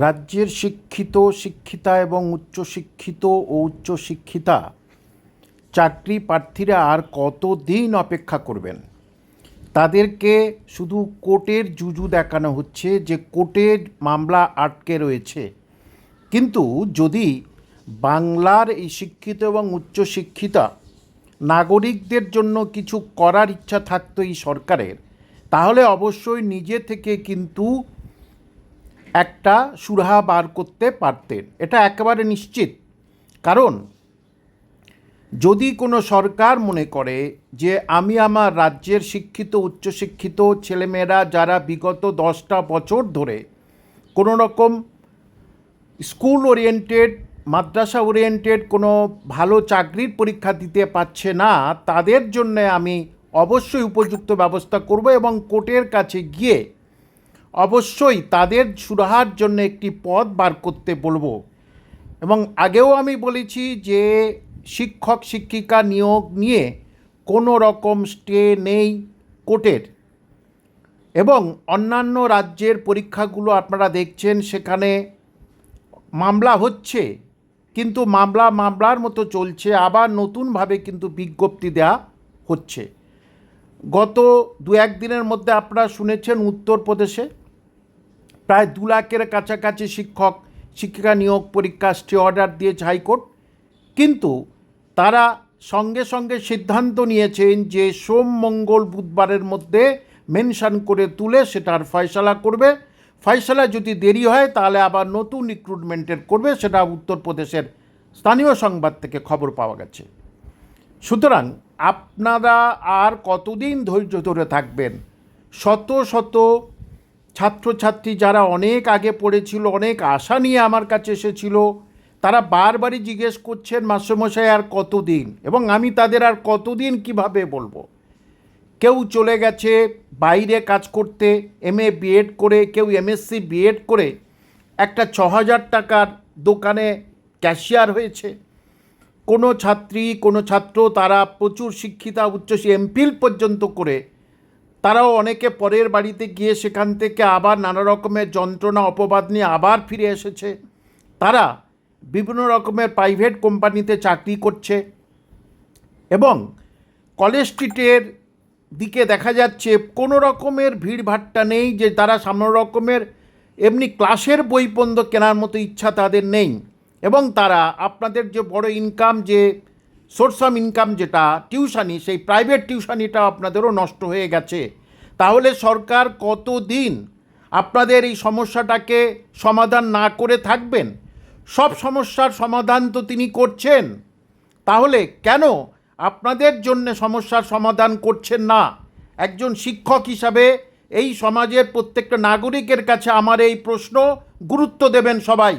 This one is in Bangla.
রাজ্যের শিক্ষিত, শিক্ষিতা এবং উচ্চশিক্ষিত ও উচ্চশিক্ষিতা চাকরি প্রার্থীরা আর কতদিন অপেক্ষা করবেন? তাদেরকে শুধু কোর্টের জুজু দেখানো হচ্ছে যে কোর্টের মামলা আটকে রয়েছে। কিন্তু যদি বাংলার এই শিক্ষিত এবং উচ্চশিক্ষিতা নাগরিকদের জন্য কিছু করার ইচ্ছা থাকতো এই সরকারের, তাহলে অবশ্যই নিজে থেকে কিন্তু একটা সুরাহা বার করতে পারতেন। এটা একেবারে নিশ্চিত। কারণ, যদি কোনো সরকার মনে করে যে আমি আমার রাজ্যের শিক্ষিত, উচ্চশিক্ষিত ছেলেমেয়েরা যারা বিগত দশটা বছর ধরে কোনো রকম স্কুল ওরিয়েন্টেড, মাদ্রাসা ওরিয়েন্টেড কোনো ভালো চাকরির পরীক্ষা দিতে পারছে না, তাদের জন্যে আমি অবশ্যই উপযুক্ত ব্যবস্থা করব এবং কোর্টের কাছে গিয়ে অবশ্যই তাদের সুরাহার জন্য একটি পথ বার করতে বলব। এবং আগেও আমি বলেছি যে শিক্ষক, শিক্ষিকা নিয়োগ নিয়ে কোনো রকম স্টে নেই কোর্টের। এবং অন্যান্য রাজ্যের পরীক্ষাগুলো আপনারা দেখছেন, সেখানে মামলা হচ্ছে, কিন্তু মামলা মামলার মতো চলছে, আবার নতুনভাবে কিন্তু বিজ্ঞপ্তি দেওয়া হচ্ছে। গত দু একদিনের মধ্যে আপনারা শুনেছেন উত্তরপ্রদেশে প্রায় দু লাখের কাছাকাছি শিক্ষক, শিক্ষিকা নিয়োগ পরীক্ষা স্টে অর্ডার দিয়েছে হাইকোর্ট। কিন্তু তারা সঙ্গে সঙ্গে সিদ্ধান্ত নিয়েছেন যে সোম, মঙ্গল, বুধবারের মধ্যে মেনশন করে তুলে সেটার ফয়সলা করবে। ফয়সলা যদি দেরি হয়, তাহলে আবার নতুন রিক্রুটমেন্টের করবে, সেটা উত্তরপ্রদেশের স্থানীয় সংবাদ থেকে খবর পাওয়া গেছে। সুতরাং আপনারা আর কতদিন ধৈর্য ধরে থাকবেন? শত শত ছাত্রছাত্রী যারা অনেক আগে পড়েছিল, অনেক আশা নিয়ে আমার কাছে এসেছিল, তারা বারবারই জিজ্ঞেস করছেন, মাস্টারমশাই, আর কতদিন? এবং আমি তাদের আর কতদিন কীভাবে বলব? কেউ চলে গেছে বাইরে কাজ করতে, এম এ বিএড করে, কেউ এমএসসি বিএড করে, একটা ছ হাজার টাকার দোকানে ক্যাশিয়ার হয়েছে। কোনো ছাত্রী, কোনো ছাত্র, তারা প্রচুর শিক্ষিতা উচ্চ এমফিল পর্যন্ত করে তারাও অনেকে পরের বাড়িতে গিয়ে সেখান থেকে আবার নানা রকমের যন্ত্রণা, অপবাদ নিয়ে আবার ফিরে এসেছে। তারা বিভিন্ন রকমের প্রাইভেট কোম্পানিতে চাকরি করছে এবং কলেজ স্ট্রিটের দিকে দেখা যাচ্ছে কোনো রকমের ভিড়ভাট্টা নেই যে তারা সামনে রকমের এমনি ক্লাসের বই কেনার মতো ইচ্ছা তাদের নেই। এবং তারা আপনাদের যে বড় ইনকাম যে সোর্স অফ ইনকাম যেটা টিউশানি সেই প্রাইভেট টিউশানিটা আপনাদেরও নষ্ট হয়ে গেছে। তাহলে সরকার কতদিন আপনাদের এই সমস্যাটাকে সমাধান না করে থাকবেন? সব সমস্যার সমাধান তো তিনি করছেন। তাহলে কেন আপনাদের জন্য সমস্যার সমাধান করছেন না? একজন শিক্ষক হিসাবে এই সমাজের প্রত্যেকটা নাগরিকের কাছে আমার এই প্রশ্ন গুরুত্ব দেবেন সবাই।